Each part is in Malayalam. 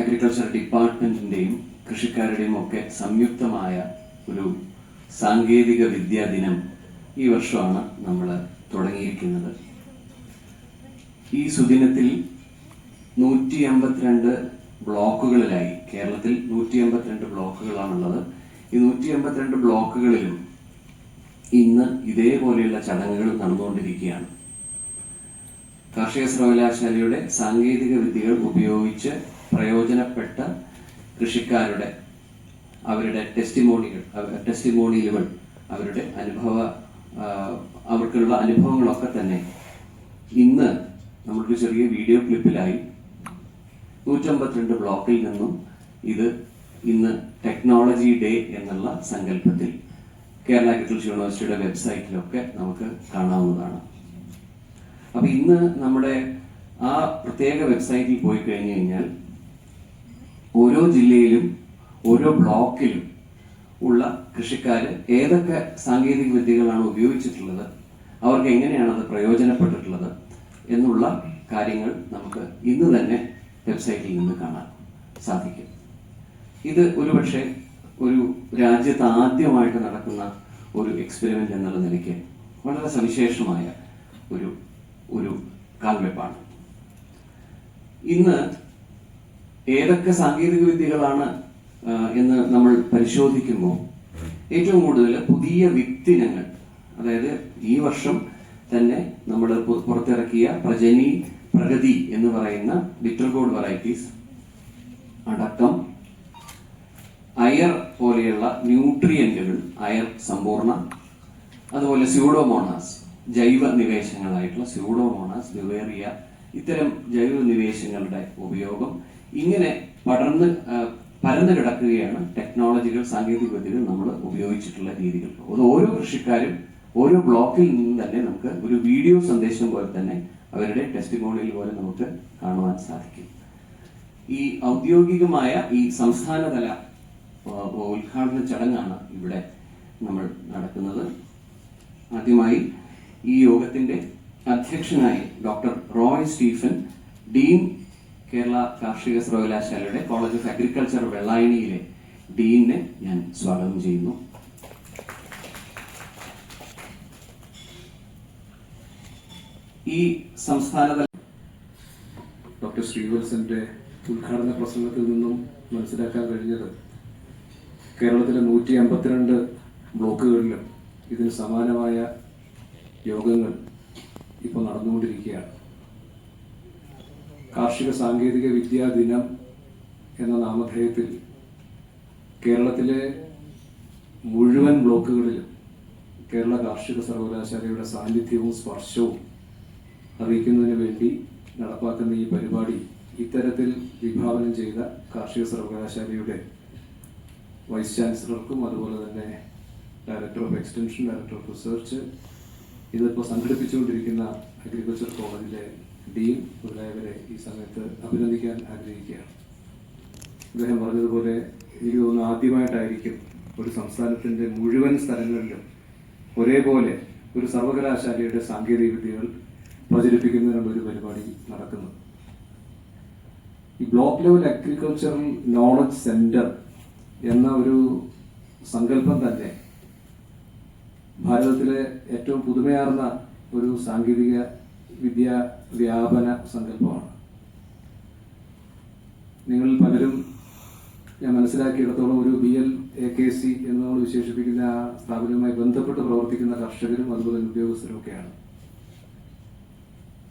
അഗ്രികൾച്ചർ ഡിപ്പാർട്ട്മെന്റിന്റെയും കൃഷിക്കാരുടെയും ഒക്കെ സംയുക്തമായ ഒരു സാങ്കേതിക വിദ്യാ ദിനം ഈ വർഷമാണ് നമ്മൾ തുടങ്ങിയിരിക്കുന്നത്. ഈ സുദിനത്തിൽ നൂറ്റി അമ്പത്തിരണ്ട് ബ്ലോക്കുകളിലായി കേരളത്തിൽ നൂറ്റി അമ്പത്തിരണ്ട് ബ്ലോക്കുകളാണുള്ളത്. ഈ നൂറ്റി അമ്പത്തിരണ്ട് ബ്ലോക്കുകളിലും ഇന്ന് ഇതേപോലെയുള്ള ചടങ്ങുകൾ നടന്നുകൊണ്ടിരിക്കുകയാണ്. കാർഷിക സർവകലാശാലയുടെ സാങ്കേതിക വിദ്യകൾ ഉപയോഗിച്ച് പ്രയോജനപ്പെട്ട കൃഷിക്കാരുടെ അവരുടെ ടെസ്റ്റിമോണികൾ ടെസ്റ്റിമോണിയലുകൾ അവരുടെ അനുഭവ അവർക്കുള്ള അനുഭവങ്ങളൊക്കെ തന്നെ ഇന്ന് നമ്മൾക്ക് ചെറിയ വീഡിയോ ക്ലിപ്പിലായി നൂറ്റമ്പത്തിരണ്ട് ബ്ലോക്കിൽ നിന്നും ഇത് ഇന്ന് ടെക്നോളജി ഡേ എന്നുള്ള സങ്കല്പത്തിൽ കേരള അഗ്രികൾച്ചർ യൂണിവേഴ്സിറ്റിയുടെ വെബ്സൈറ്റിലൊക്കെ നമുക്ക് കാണാവുന്നതാണ്. അപ്പൊ ഇന്ന് നമ്മുടെ ആ പ്രത്യേക വെബ്സൈറ്റിൽ പോയി കഴിഞ്ഞു കഴിഞ്ഞാൽ ഓരോ ജില്ലയിലും ഓരോ ബ്ലോക്കിലും ഉള്ള കൃഷിക്കാർ ഏതൊക്കെ സാങ്കേതിക വിദ്യകളാണ് ഉപയോഗിച്ചിട്ടുള്ളത് അവർക്ക് എങ്ങനെയാണ് അത് പ്രയോജനപ്പെട്ടിട്ടുള്ളത് എന്നുള്ള കാര്യങ്ങൾ നമുക്ക് ഇന്ന് തന്നെ വെബ്സൈറ്റിൽ നിന്ന് കാണാൻ സാധിക്കും. ഇത് ഒരുപക്ഷെ ഒരു രാജ്യത്ത് ആദ്യമായിട്ട് നടക്കുന്ന ഒരു എക്സ്പെരിമെന്റ് എന്നുള്ള നിലയ്ക്ക് വളരെ സവിശേഷമായ ഒരു ഒരു കാൽവെപ്പാണ് ഇന്ന് ഏതൊക്കെ സാങ്കേതിക വിദ്യകളാണ് എന്ന് നമ്മൾ പരിശോധിക്കുമ്പോൾ ഏറ്റവും കൂടുതൽ പുതിയ വിത്തിനങ്ങൾ അതായത് ഈ വർഷം തന്നെ നമ്മൾ പുറത്തിറക്കിയ പ്രജനി പ്രഗതി എന്ന് പറയുന്ന ലിറ്റർ ഗോഡ് വെറൈറ്റീസ് അടക്കം അയർ പോലെയുള്ള ന്യൂട്രിയന്റുകൾ അയർ സമ്പൂർണ അതുപോലെ സ്യൂഡോമോണാസ് ജൈവ നിവേശങ്ങളായിട്ടുള്ള സ്യൂഡോമോണാസ് ഡിവേറിയ ഇത്തരം ജൈവ നിവേശങ്ങളുടെ ഉപയോഗം ഇങ്ങനെ പടർന്ന് പരന്ന് കിടക്കുകയാണ് ടെക്നോളജികൾ സാങ്കേതിക വിദ്യകൾ നമ്മൾ ഉപയോഗിച്ചിട്ടുള്ള രീതികൾ. അത് ഓരോ കൃഷിക്കാരും ഓരോ ബ്ലോക്കിൽ നിന്നും തന്നെ നമുക്ക് ഒരു വീഡിയോ സന്ദേശം പോലെ തന്നെ അവരുടെ ടെസ്റ്റിമോണിയിൽ പോലെ നമുക്ക് കാണുവാൻ സാധിക്കും. ഈ ഔദ്യോഗികമായ ഈ സംസ്ഥാനതല ഉദ്ഘാടന ചടങ്ങാണ് ഇവിടെ നമ്മൾ നടക്കുന്നത്. ആദ്യമായി ഈ യോഗത്തിന്റെ അധ്യക്ഷനായി doctor Roy Stephen dean Kerala കാർഷിക സർവകലാശാലയുടെ കോളേജ് ഓഫ് അഗ്രികൾച്ചർ വെള്ളായണിയിലെ ഡീനെ ഞാൻ സ്വാഗതം ചെയ്യുന്നു. ഈ സംസ്ഥാനതല ഡോക്ടർ ശ്രീവത്സന്റെ ഉദ്ഘാടന പ്രസംഗത്തിൽ നിന്നും മനസ്സിലാക്കാൻ കഴിഞ്ഞത് കേരളത്തിലെ നൂറ്റി അമ്പത്തിരണ്ട് ബ്ലോക്കുകളിലും ഇതിന് സമാനമായ യോഗങ്ങൾ ഇപ്പോൾ നടന്നുകൊണ്ടിരിക്കുകയാണ്. കാർഷിക സാങ്കേതിക വിദ്യാ ദിനം എന്ന നാമധേയത്തിൽ കേരളത്തിലെ മുഴുവൻ ബ്ലോക്കുകളിലും കേരള കാർഷിക സർവകലാശാലയുടെ സാന്നിധ്യവും സ്പർശവും അറിയിക്കുന്നതിന് വേണ്ടി നടപ്പാക്കുന്ന ഈ പരിപാടി ഇത്തരത്തിൽ വിഭാവനം ചെയ്ത കാർഷിക സർവകലാശാലയുടെ വൈസ് ചാൻസലർക്കും അതുപോലെ തന്നെ director of extension director of research ഇതിപ്പോൾ സംഘടിപ്പിച്ചുകൊണ്ടിരിക്കുന്ന അഗ്രികൾച്ചർ കോളേജിലെ ഡീൻ മുതലായവരെ ഈ സമയത്ത് അഭിനന്ദിക്കാൻ ആഗ്രഹിക്കുകയാണ്. അദ്ദേഹം പറഞ്ഞതുപോലെ എനിക്ക് തോന്നുന്നു ആദ്യമായിട്ടായിരിക്കും ഒരു സംസ്ഥാനത്തിന്റെ മുഴുവൻ സ്ഥലങ്ങളിലും ഒരേപോലെ ഒരു സർവകലാശാലയുടെ സാങ്കേതിക വിദ്യകൾ പ്രചരിപ്പിക്കുന്നതിനുള്ള ഒരു പരിപാടി നടക്കുന്നത്. ഈ block level agricultural knowledge centre എന്ന ഒരു സങ്കല്പം തന്നെ ഭാരതത്തിലെ ഏറ്റവും പുതുമയാർന്ന ഒരു സാങ്കേതിക വിദ്യാ വ്യാപന സങ്കല്പമാണ്. നിങ്ങൾ പലരും ഞാൻ മനസ്സിലാക്കിയിടത്തോളം ഒരു B L A K C എന്ന് നമ്മൾ വിശേഷിപ്പിക്കുന്ന ആ സ്ഥാപനവുമായി ബന്ധപ്പെട്ട് പ്രവർത്തിക്കുന്ന കർഷകരും അതുപോലെ ഉദ്യോഗസ്ഥരും ഒക്കെയാണ്.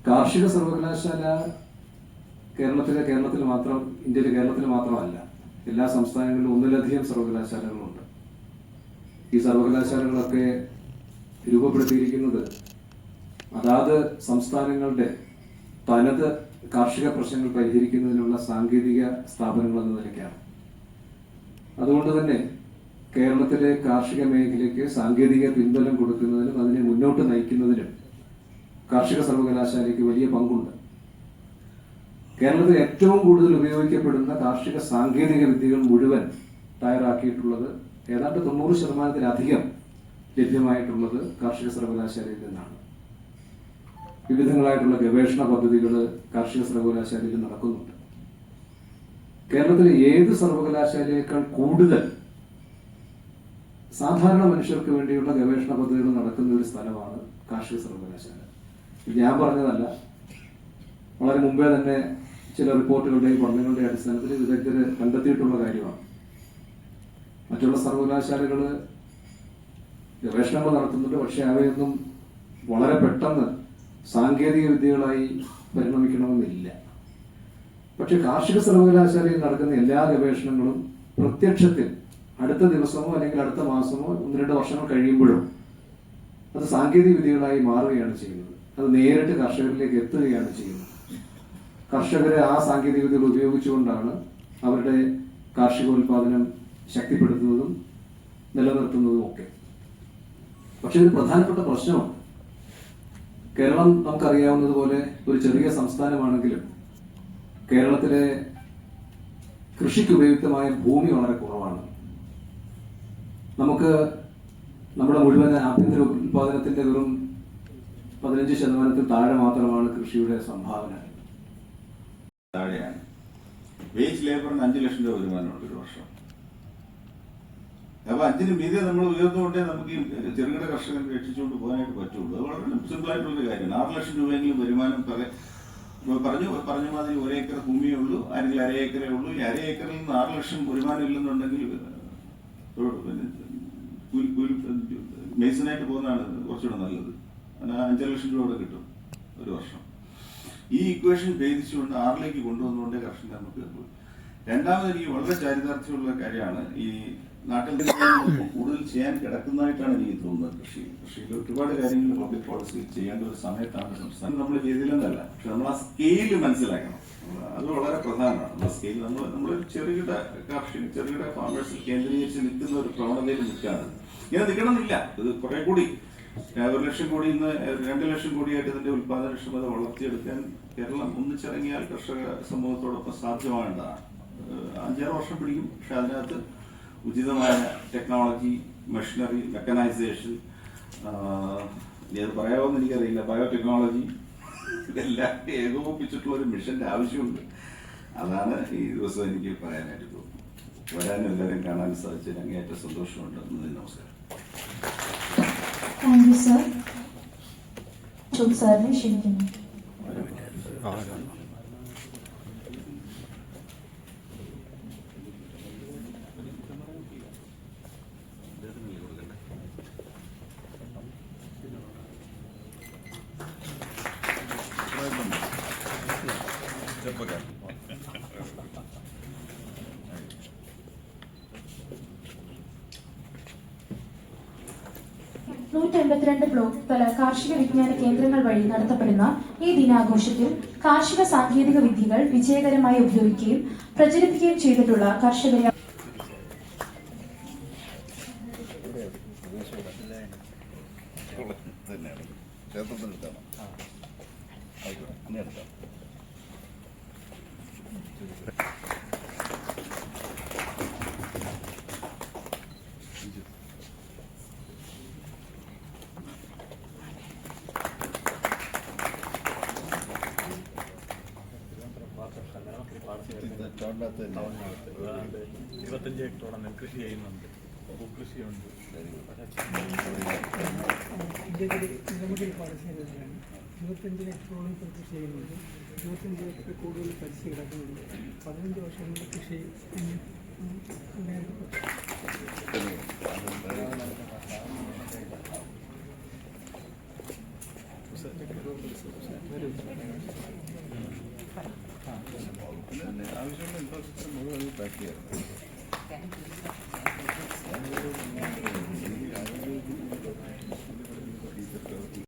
കാർഷിക സർവകലാശാല കേരളത്തിലെ കേരളത്തിൽ മാത്രം ഇന്ത്യയിലെ കേരളത്തിൽ മാത്രമല്ല എല്ലാ സംസ്ഥാനങ്ങളിലും ഒന്നിലധികം സർവകലാശാലകളുണ്ട്. ഈ സർവകലാശാലകളൊക്കെ രൂപപ്പെടുത്തിയിരിക്കുന്നത് അതാത് സംസ്ഥാനങ്ങളുടെ തനത് കാർഷിക പ്രശ്നങ്ങൾ പരിഹരിക്കുന്നതിനുള്ള സാങ്കേതിക സ്ഥാപനങ്ങൾ എന്ന നിലയ്ക്കാണ്. അതുകൊണ്ട് തന്നെ കേരളത്തിലെ കാർഷിക മേഖലയ്ക്ക് സാങ്കേതിക പിൻബലം കൊടുക്കുന്നതിനും അതിനെ മുന്നോട്ട് നയിക്കുന്നതിനും കാർഷിക സർവകലാശാലയ്ക്ക് വലിയ പങ്കുണ്ട്. കേരളത്തിൽ ഏറ്റവും കൂടുതൽ ഉപയോഗിക്കപ്പെടുന്ന കാർഷിക സാങ്കേതിക വിദ്യകൾ മുഴുവൻ തയ്യാറാക്കിയിട്ടുള്ളത് ഏതാണ്ട് തൊണ്ണൂറ് ശതമാനത്തിലധികം ലഭ്യമായിട്ടുള്ളത് കാർഷിക സർവകലാശാലയിൽ നിന്നാണ്. വിവിധങ്ങളായിട്ടുള്ള ഗവേഷണ പദ്ധതികൾ കാർഷിക സർവകലാശാലയിൽ നടക്കുന്നുണ്ട്. കേരളത്തിലെ ഏത് സർവകലാശാലയേക്കാൾ കൂടുതൽ സാധാരണ മനുഷ്യർക്ക് വേണ്ടിയുള്ള ഗവേഷണ പദ്ധതികൾ നടക്കുന്ന ഒരു സ്ഥലമാണ് കാർഷിക സർവകലാശാല. ഞാൻ പറഞ്ഞതല്ല. വളരെ മുമ്പേ തന്നെ ചില റിപ്പോർട്ടുകളുടെയും പഠനങ്ങളുടെയും അടിസ്ഥാനത്തിൽ വിദഗ്ധര് കണ്ടെത്തിയിട്ടുള്ള കാര്യമാണ്. മറ്റുള്ള സർവകലാശാലകൾ ഗവേഷണങ്ങൾ നടത്തുന്നുണ്ട് പക്ഷെ അവയൊന്നും വളരെ പെട്ടെന്ന് സാങ്കേതിക വിദ്യകളായി പരിണമിക്കണമെന്നില്ല. പക്ഷെ കാർഷിക സർവകലാശാലയിൽ നടക്കുന്ന എല്ലാ ഗവേഷണങ്ങളും പ്രത്യക്ഷത്തിൽ അടുത്ത ദിവസമോ അല്ലെങ്കിൽ അടുത്ത മാസമോ ഒന്ന് രണ്ട് വർഷങ്ങൾ കഴിയുമ്പോഴും അത് സാങ്കേതിക വിദ്യകളായി മാറുകയാണ് ചെയ്യുന്നത്. അത് നേരിട്ട് കർഷകരിലേക്ക് എത്തുകയാണ് ചെയ്യുന്നത്. കർഷകരെ ആ സാങ്കേതിക വിദ്യകൾ ഉപയോഗിച്ചുകൊണ്ടാണ് അവരുടെ കാർഷികോൽപാദനം ശക്തിപ്പെടുത്തുന്നതും നിലനിർത്തുന്നതും ഒക്കെ പക്ഷെ ഇത് പ്രധാനപ്പെട്ട പ്രശ്നമുണ്ട്. കേരളം നമുക്കറിയാവുന്നതുപോലെ ഒരു ചെറിയ സംസ്ഥാനമാണെങ്കിലും കേരളത്തിലെ കൃഷിക്ക് ഉപയുക്തമായ ഭൂമി വളരെ കുറവാണ്. നമുക്ക് നമ്മുടെ മുഴുവൻ ആഭ്യന്തര ഉത്പാദനത്തിന്റെ വെറും പതിനഞ്ച് ശതമാനത്തിൽ താഴെ മാത്രമാണ് കൃഷിയുടെ സംഭാവന. താഴെയാണ്. വേജ് ലേബറിന് അഞ്ച് ലക്ഷം രൂപ വരുമാനമുണ്ട് ഒരു വർഷം. അപ്പൊ അഞ്ചിന് മീതെ നമ്മൾ ഉയർന്നുകൊണ്ടേ നമുക്ക് ഈ ചെറുകിട കർഷകരെ രക്ഷിച്ചുകൊണ്ട് പോകാനായിട്ട് പറ്റുള്ളൂ. അത് വളരെ സിമ്പിൾ ആയിട്ടുള്ള കാര്യമാണ്. ആറ് ലക്ഷം രൂപയെങ്കിലും വരുമാനം പറ പറഞ്ഞു പറഞ്ഞ മാതിരി ഒരു ഏക്കർ ഭൂമിയേ ഉള്ളൂ അല്ലെങ്കിൽ അര ഏക്കറേ ഉള്ളൂ. ഈ അര ഏക്കറിൽ നിന്ന് ആറ് ലക്ഷം വരുമാനം ഇല്ലെന്നുണ്ടെങ്കിൽ മെയ്സനായിട്ട് പോകുന്നതാണ് കുറച്ചുകൂടെ നല്ലത്. അഞ്ചര ലക്ഷം രൂപ കൂടെ കിട്ടും ഒരു വർഷം. ഈ ഇക്വേഷൻ ഭേദിച്ചുകൊണ്ട് ആറിലേക്ക് കൊണ്ടുവന്നുകൊണ്ടേ കർഷകർ നമുക്ക്. രണ്ടാമത് എനിക്ക് വളരെ ചാരിതാർത്ഥ്യമുള്ള കാര്യമാണ് ഈ നാട്ടിൽ കൂടുതൽ ചെയ്യാൻ കിടക്കുന്നതായിട്ടാണ് എനിക്ക് തോന്നുന്നത്. കൃഷി കൃഷിയിൽ ഒരുപാട് കാര്യങ്ങൾ പബ്ലിക് പോളിസി ചെയ്യേണ്ട ഒരു സമയത്താണ് സംസ്ഥാനം നമ്മൾ ചെയ്തില്ലെന്നല്ല. പക്ഷെ നമ്മൾ ആ സ്കെയിൽ മനസ്സിലാക്കണം. അത് വളരെ പ്രധാനമാണ്. ആ സ്കെയിൽ നമ്മൾ നമ്മൾ ചെറുകിട കാർഷിക ചെറുകിട ഫാമേഴ്സിൽ കേന്ദ്രീകരിച്ച് നിൽക്കുന്ന ഒരു പ്രവണതയിൽ നിൽക്കുകയാണ് ഇങ്ങനെ നിൽക്കണമെന്നില്ല. ഇത് കുറെ കൂടി. ഒരു ലക്ഷം കോടി ഇന്ന് രണ്ട് ലക്ഷം കോടിയായിട്ട് ഇതിന്റെ ഉത്പാദനക്ഷമത വളർത്തിയെടുക്കാൻ കേരളം ഒന്നിച്ചിറങ്ങിയാൽ കർഷക സമൂഹത്തോടൊപ്പം സാധ്യമാകേണ്ടതാണ്. അഞ്ചാറ് വർഷം പിടിക്കും. പക്ഷെ അതിനകത്ത് ഉചിതമായ ടെക്നോളജി മെഷീനറി മെക്കനൈസേഷൻ ഇനി അത് പറയാമെന്ന് എനിക്കറിയില്ല. ബയോടെക്നോളജി ഇതെല്ലാം ഏകോപിപ്പിച്ചിട്ടുള്ള ഒരു മിഷന്റെ ആവശ്യമുണ്ട്. അതാണ് ഈ ദിവസം എനിക്ക് പറയാനായിട്ട് തോന്നുന്നത്. വരാനും എല്ലാവരും കാണാൻ സാധിച്ചതിൽ അങ്ങേയറ്റം സന്തോഷമുണ്ട്. നന്ദി നമസ്കാരം. താങ്ക് യു സർ അശോക് സാറിനെ ക്ഷണിക്കുന്നു നൂറ്റി അൻപത്തിരണ്ട് ബ്ലോക്ക് തല കാർഷിക വിജ്ഞാന കേന്ദ്രങ്ങൾ വഴി നടത്തപ്പെടുന്ന ഈ ദിനാഘോഷത്തിൽ കാർഷിക സാങ്കേതിക വിദ്യകൾ വിജയകരമായി ഉപയോഗിക്കുകയും പ്രചരിപ്പിക്കുകയും ചെയ്തിട്ടുള്ള കർഷകരെ ചോറിനകത്ത് തന്നെ. ഇരുപത്തഞ്ച് ഹെക്ടറോളം നെൽകൃഷി ചെയ്യുന്നുണ്ട്. ഭൂകൃഷിയുണ്ട് ഇരുപത്തഞ്ച് ഹെക്ടറോളം ഇപ്പോൾ കൃഷി ചെയ്യുന്നുണ്ട്. ഇരുപത്തഞ്ച് ഹെക്ടർ കൂടുതൽ പരിസ്ഥിതി കിടക്കുന്നുണ്ട്. പതിനഞ്ച് വർഷം കൊണ്ട് കൃഷി ഉണ്ടായിരുന്നു. പിന്നെ ആവശ്യമുള്ള ഇൻഫ്രാസ്ട്രക്ചർ മുഴുവൻ പാക്ക് ചെയ്യാറുണ്ട്